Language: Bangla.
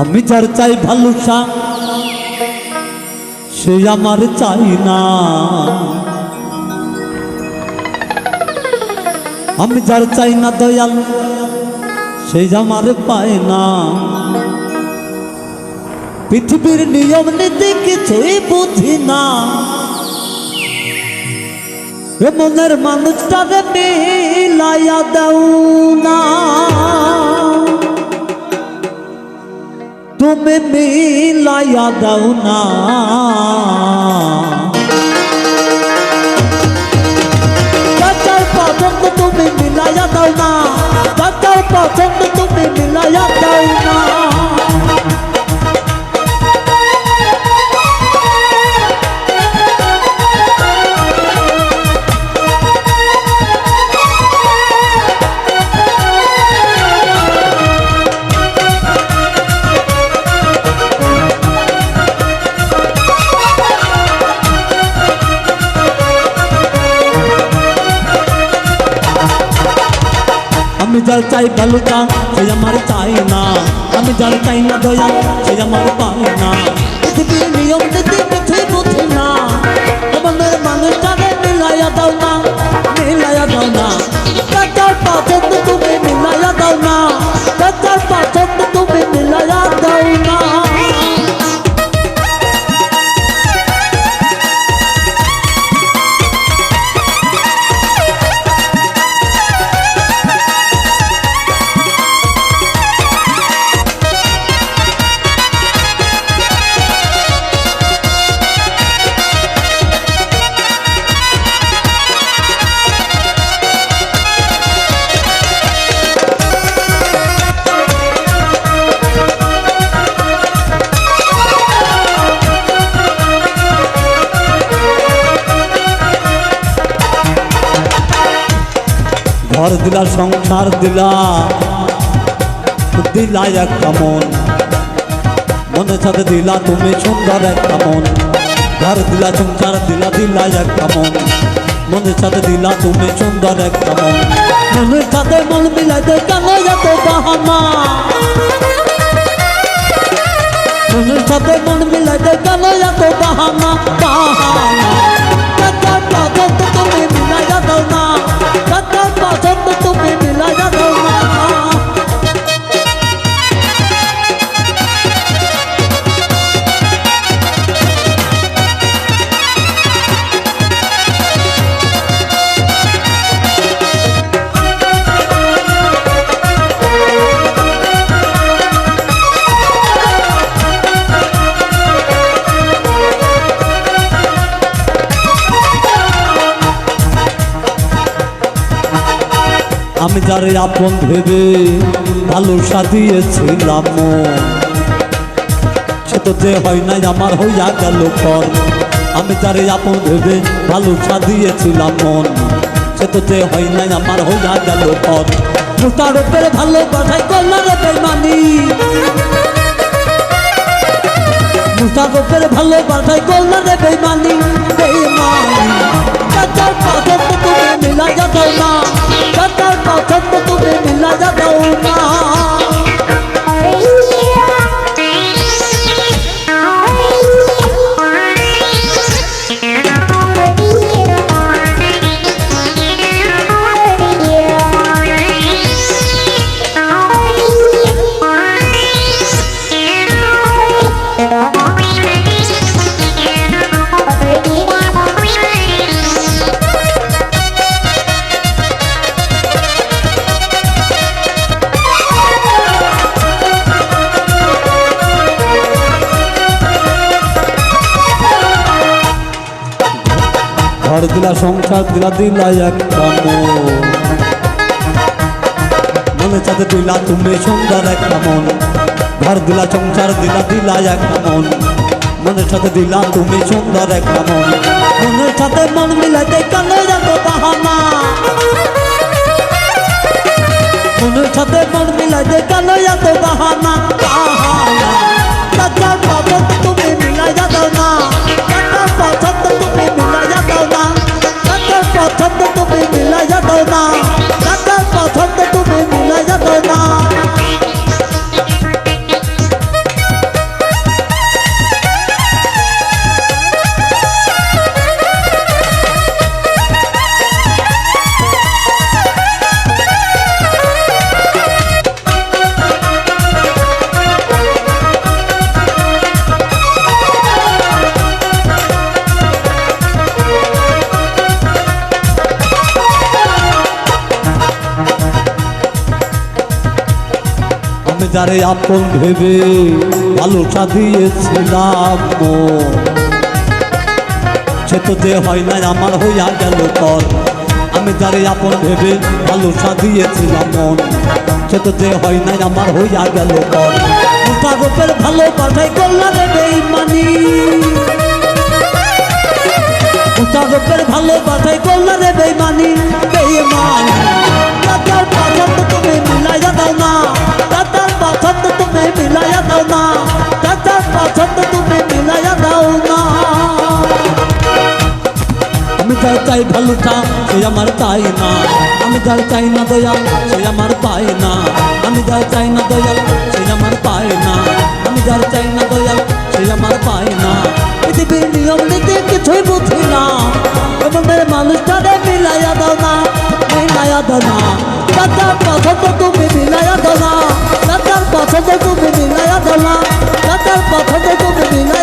আমি যার চাই ভালোসা সে আমার চাই না। আমি যার চাই না দয়াল, সে আমার পায় না। পৃথিবীর নিয়ম নীতি কিছুই বুঝি না। মনের মানুষটারে মিলাইয়া দাও না। তুমি মিলাইয়া দাও না। চাচার পছন্দ তুমি মিলাইয়া দাও না। পছন্দ তুমি মিলাইয়া দাও আমি যার চাই ভালোটা সে আমার চাই না। আমি যার চাই না দয়া, সে আমার পায় না। ঘর দিলা, সংসার দিলা। দিলা একটা মন মনের সাথে দিলা তুমি, সুন্দর একটা মন ঘর দিলা, সংসার দিলা দিলা একটা মন মনের সাথে দিলা তুমি, সুন্দর একটা মন মনের সাথে মন মিলাইতে কেন এত বাহানা? মনের সাথে মন মিলাইতে কেন এত বাহানা? বাহানা। যারে আপন ভেবে ভালো সাজিয়েছিলাম। সে যে হয় নাই, আমার হইয়া গেল পর। আমি যারে আপন ভেবে ভালো সাজিয়েছিলাম মন। সে যে হয় নাই, আমার হইয়া গেল পর। তার উপরে ভালো কথাই করলার বেমানি মুসার উপরে ভালো কথাই বেমানি বেমানি Nada da uma ঘর দিলা, সংসার দিলা দিলা একটা মন মনে চাতে দিলা তুমি সুন্দর একটা মন ঘর দিলা, সংসার দিলা দিলা একটা মন মনের সাথে দিলা তুমি সুন্দর একটা মন মনের সাথে মন মিলাইতে কেন এত বাহানা। মনের সাথে মন মিলাইতে কেন এত বাহানা। বাহানা। যারে আপন ভেবে ভালো দিয়েছিলাম সে তো যে হয় নাই, আমার হইয়া গেল পর। আমি যারে আপন ভেবে ভালো দিয়েছিলাম মন। সে তো যে হয় নাই, আমার হইয়া গেল পর। মুতারফের ভালো পাঠাই কল্যাণে বেইমানি। মুতারফের ভালো পাঠাই বেইমানি বেইমান। আমি যার চাই ভালোটা, সে আমার তাই না। আমি যার চাই না দয়াল, সে আমার পায় না। আমি যার চাই না দয়াল, সে আমার পায় না। আমি যার চাই না দয়াল, সে আমার পায় না। পৃথিবীর নিয়ম নীতি কিছুই বুঝি না। এবং মেরে মানুষটা মিলাইয়া দাও না, মিলাইয়া দাও না। রাজার পছন্দ তুমি মিলাইয়া দাও না রাজার পছন্দ তুমি মিলাইয়া দাও না রাজার তো তুমি মিলাইয়া